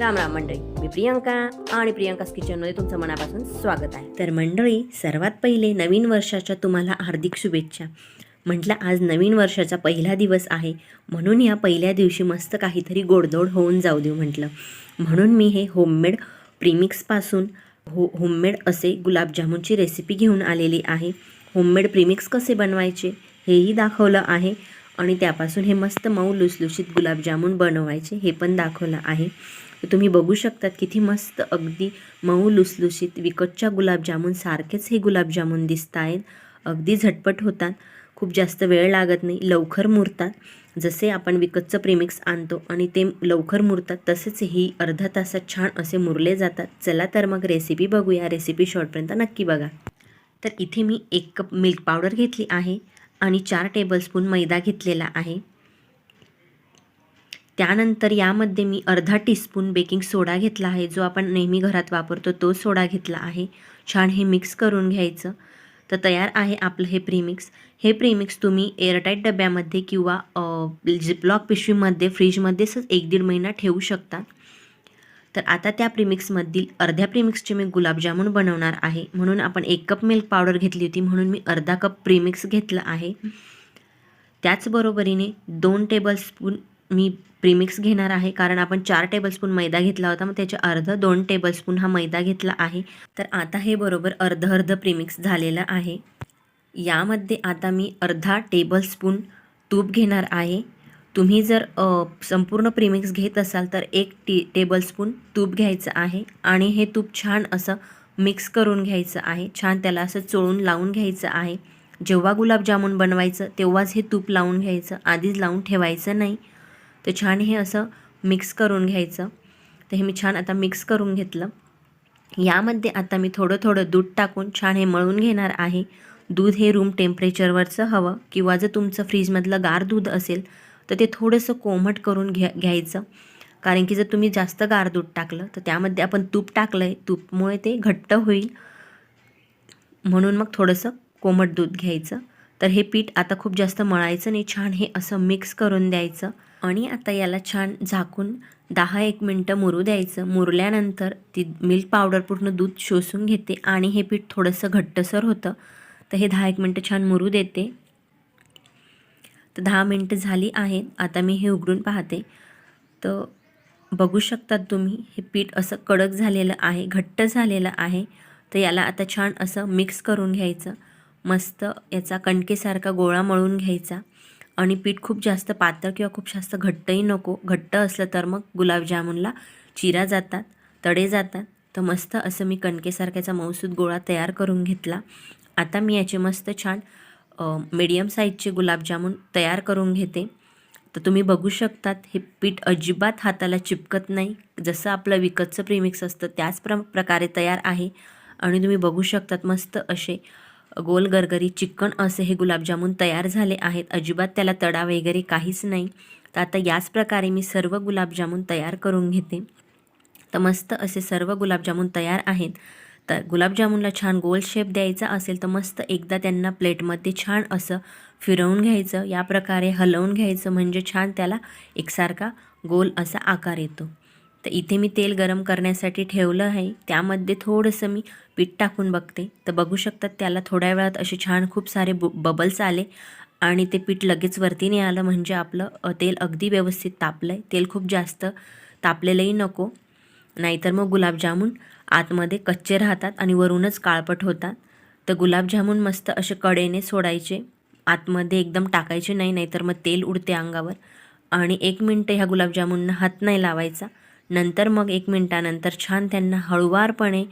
राम राम मंडळी मी प्रियंका आणि प्रियंकाच किचनमध्ये तुमचं मनापासून स्वागत आहे. तर मंडळी सर्वात पहिले नवीन वर्षाच्या तुम्हाला हार्दिक शुभेच्छा. म्हटलं आज नवीन वर्षाचा पहिला दिवस आहे. म्हणून या पहिल्या दिवशी मस्त काहीतरी गोडधोड होऊन जाऊ देऊ म्हटलं. म्हणून मी हे होममेड प्रीमिक्सपासून हो होममेड असे गुलाबजामुनची रेसिपी घेऊन आलेली आहे. होममेड प्रीमिक्स कसे बनवायचे हेही दाखवलं आहे. आणि त्यापासून हे मस्त मऊ लुसलुशीत गुलाबजामुन बनवायचे हे पण दाखवलं आहे. तर तुम्ही बघू शकतात किती मस्त अगदी मऊ लुसलुशीत विकतच्या गुलाबजामून सारखेच हे गुलाबजामून दिसत आहेत. अगदी झटपट होतात. खूप जास्त वेळ लागत नाही. लवकर मुरतात. जसे आपण विकतचं प्रेमिक्स आणतो आणि ते लवकर मुरतात तसेच ही अर्धा तासात छान असे मुरले जातात. चला तर मग रेसिपी बघूया. रेसिपी शॉर्टपर्यंत नक्की बघा. तर इथे मी एक कप मिल्क पावडर घेतली आहे आणि चार टेबलस्पून मैदा घेतलेला आहे. त्यानंतर यामध्ये मी अर्धा टीस्पून बेकिंग सोडा घेतला आहे. जो आपण नेहमी घरात वापरतो तो सोडा घेतला आहे. छान हे मिक्स करून घ्यायचं. तर तयार आहे आपलं हे प्रीमिक्स हे प्रीमिक्स तुम्ही एअरटाईट डब्यामध्ये किंवा झिपलॉक पिशवीमध्ये फ्रीजमध्ये एक दीड महिना ठेवू शकता. तर आता त्या प्रीमिक्समधील अर्ध्या प्रीमिक्सचे मी गुलाबजामुन बनवणार आहे. म्हणून आपण एक कप मिल्क पावडर घेतली होती म्हणून मी अर्धा कप प्रीमिक्स घेतलं आहे. त्याचबरोबरीने दोन टेबलस्पून मी प्रीमिक्स घेणार आहे कारण आपण चार टेबलस्पून मैदा घेतला होता मग त्याच्या अर्ध दोन टेबलस्पून हा मैदा घेतला आहे. तर आता हे बरोबर अर्ध अर्ध प्रीमिक्स झालेलं आहे. यामध्ये आता मी अर्धा टेबलस्पून तूप घेणार आहे. तुम्ही जर संपूर्ण प्रीमिक्स घेत असाल तर एक टी टेबलस्पून तूप घ्यायचं आहे. आणि हे तूप छान असं मिक्स करून घ्यायचं आहे. छान त्याला असं चोळून लावून घ्यायचं आहे. जेव्हा गुलाबजामुन बनवायचं तेव्हाच हे तूप लावून घ्यायचं. आधीच लावून ठेवायचं नाही. तर छान हे असं मिक्स करून घ्यायचं. तर हे मी छान आता मिक्स करून घेतलं. यामध्ये आता मी थोडं थोडं दूध टाकून छान हे मळून घेणार आहे. दूध हे रूम टेम्परेचरवरचं हवं किंवा जर तुमचं फ्रीजमधलं गार दूध असेल तर ते थोडंसं कोमट करून घ्या घ्यायचं. कारण की जर तुम्ही जास्त गार दूध टाकलं तर त्यामध्ये आपण तूप टाकलं आहे तूपमुळे ते घट्ट होईल. म्हणून मग थोडंसं कोमट दूध घ्यायचं. तर हे पीठ आता खूप जास्त मळायचं नाही छान हे असं मिक्स करून द्यायचं. आणि आता याला छान झाकून दहा एक मिनटं मुरू द्यायचं. मुरल्यानंतर ती मिल्क पावडर पूर्ण दूध शोषून घेते आणि हे पीठ थोडंसं घट्टसर होतं. तर हे दहा एक मिनटं छान मुरू देते. तर दहा मिनटं झाली आहेत. आता मी हे उघडून पाहते. तर बघू शकतात तुम्ही हे पीठ असं कडक झालेलं आहे घट्ट झालेलं आहे. तर याला आता छान असं मिक्स करून घ्यायचं. मस्त याचा कणकेसारखा गोळा मळून घ्यायचा. आणि पीठ खूप जास्त पातळ किंवा खूप जास्त घट्टही नको. घट्ट असलं तर मग गुलाबजामुनला चिरा जातात तडे जातात. तर मस्त असं मी कणकेसारख्याचा मऊसूद गोळा तयार करून घेतला. आता मी याचे मस्त छान मीडियम साईजचे गुलाबजामुन तयार करून घेते. तर तुम्ही बघू शकतात हे पीठ अजिबात हाताला चिपकत नाही. जसं आपलं विकतचं प्रीमिक्स असतं त्याच प्र प्रकारे तयार आहे. आणि तुम्ही बघू शकतात मस्त असे गोल गरगरी चिकन असे हे गुलाबजामुन तयार झाले आहेत. अजिबात त्याला तडा वगैरे काहीच नाही. तर आता याच प्रकारे मी सर्व गुलाबजामुन तयार करून घेते. तर मस्त असे सर्व गुलाबजामुन तयार आहेत. तर गुलाबजामुनला छान गोल शेप द्यायचा असेल तर मस्त एकदा त्यांना प्लेटमध्ये छान असं फिरवून घ्यायचं. या प्रकारे हलवून घ्यायचं. म्हणजे छान त्याला एकसारखा गोल असा आकार येतो. तर इथे मी तेल गरम करण्यासाठी ठेवलं आहे. त्यामध्ये थोडंसं मी पीठ टाकून बघते. तर बघू शकतात त्याला थोड्या वेळात असे छान खूप सारे बु बबल्स आले. आणि ते पीठ लगेच वरती नाही आलं म्हणजे आपलं तेल अगदी व्यवस्थित तापलं आहे तेल खूप जास्त तापलेलंही नको. नाहीतर मग गुलाबजामून आतमध्ये कच्चे राहतात आणि वरूनच काळपट होतात. तर गुलाबजामुन मस्त असे कडेने सोडायचे. आतमध्ये एकदम टाकायचे नाही नाहीतर मग तेल उडते अंगावर. आणि एक मिनटं ह्या गुलाबजामुनना हात नाही लावायचा. नंतर मग एक मिनटानंतर छान त्यांना हळुवारपणे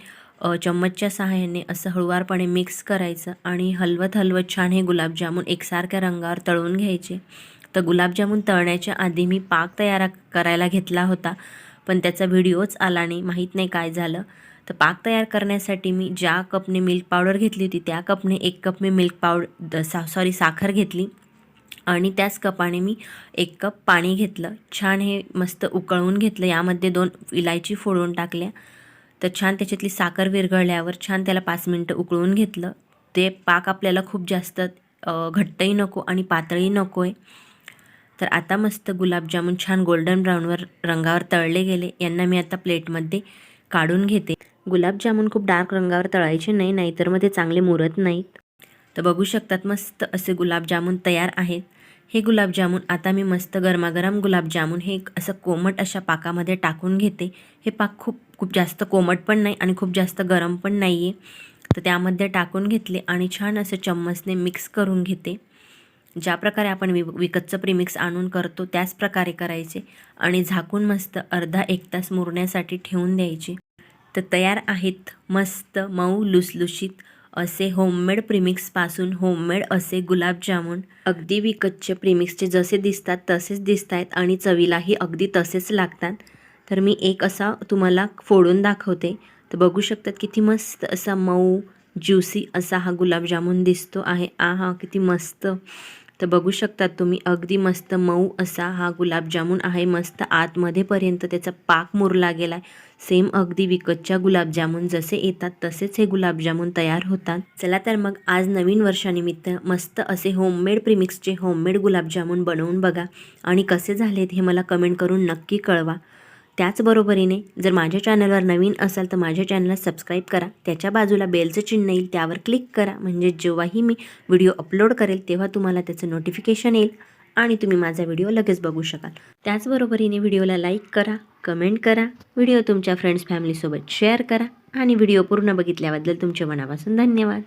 चम्मचच्या सहाय्याने असं हळुवारपणे मिक्स करायचं आणि हलवत हलवत छान हे गुलाबजामून एकसारख्या रंगावर तळून घ्यायचे. तर गुलाबजामून तळण्याच्या आधी मी पाक तयार करायला घेतला होता पण त्याचा व्हिडिओच आला नाही माहीत नाही काय झालं. तर पाक तयार करण्यासाठी मी ज्या कपने मिल्क पावडर घेतली होती त्या कपने एक कप मी मिल्क पावड सा सॉरी साखर घेतली. आणि त्याच कपाने मी एक कप पाणी घेतलं. छान हे मस्त उकळवून घेतलं. यामध्ये दोन इलायची फोडून टाकल्या. तर छान त्याच्यातली साखर विरघळल्यावर छान त्याला पाच मिनटं उकळून घेतलं. ते पाक आपल्याला खूप जास्त घट्टही नको आणि पातळही नको आहे तर आता मस्त गुलाबजामुन छान गोल्डन ब्राऊनवर रंगावर तळले गेले. यांना मी आता प्लेटमध्ये काढून घेते. गुलाबजामुन खूप डार्क रंगावर तळायचे नाही नाहीतर मग ते चांगले मुरत नाहीत. तर बघू शकतात मस्त असे गुलाबजामुन तयार आहेत. हे गुलाबजामुन आता मी मस्त गरमागरम गुलाबजामुन हे एक असं कोमट अशा पाकामध्ये टाकून घेते. हे पाक खूप खूप जास्त कोमट पण नाही आणि खूप जास्त गरम पण नाही आहे तर त्यामध्ये टाकून घेतले आणि छान असं चम्मचने मिक्स करून घेते. ज्या प्रकारे आपण वि विकतचं प्रिमिक्स आणून करतो त्याच प्रकारे करायचे आणि झाकून मस्त अर्धा एक तास मुरण्यासाठी ठेवून द्यायचे. तर तयार आहेत मस्त मऊ लुसलुशीत असे होममेड प्रिमिक्सपासून होममेड असे गुलाबजामुन अगदी विकतचे प्रिमिक्सचे जसे दिसतात तसेच दिसत आहेत आणि चवीलाही अगदी तसेच लागतात. तर मी एक असा तुम्हाला फोडून दाखवते. तर बघू शकतात किती मस्त असा मऊ ज्युसी असा हा गुलाबजामुन दिसतो आहे. आ हा किती मस्त. तर बघू शकतात तुम्ही. अगदी मस्त मऊ असा हा गुलाबजामुन आहे. मस्त आतमध्येपर्यंत त्याचा पाक मुरला गेला आहे सेम अगदी विकतच्या गुलाबजामुन जसे येतात तसेच हे गुलाबजामुन तयार होतात. चला तर मग आज नवीन वर्षानिमित्त मस्त असे होममेड प्रिमिक्सचे होममेड गुलाबजामुन बनवून बघा. आणि कसे झालेत हे मला कमेंट करून नक्की कळवा. त्याचबरोबरीने जर माझ्या चॅनलवर नवीन असाल तर माझ्या चॅनलला सबस्क्राईब करा. त्याच्या बाजूला बेलचं चिन्ह येईल त्यावर क्लिक करा. म्हणजे जेव्हाही मी व्हिडिओ अपलोड करेल तेव्हा तुम्हाला त्याचं नोटिफिकेशन येईल आणि तुम्ही माझा व्हिडिओ लगेच बघू शकाल. त्याचबरोबरीने व्हिडिओला लाईक करा कमेंट करा व्हिडिओ तुमच्या फ्रेंड्स फॅमिलीसोबत शेअर करा आणि व्हिडिओ पूर्ण बघितल्याबद्दल तुमच्या मनापासून धन्यवाद.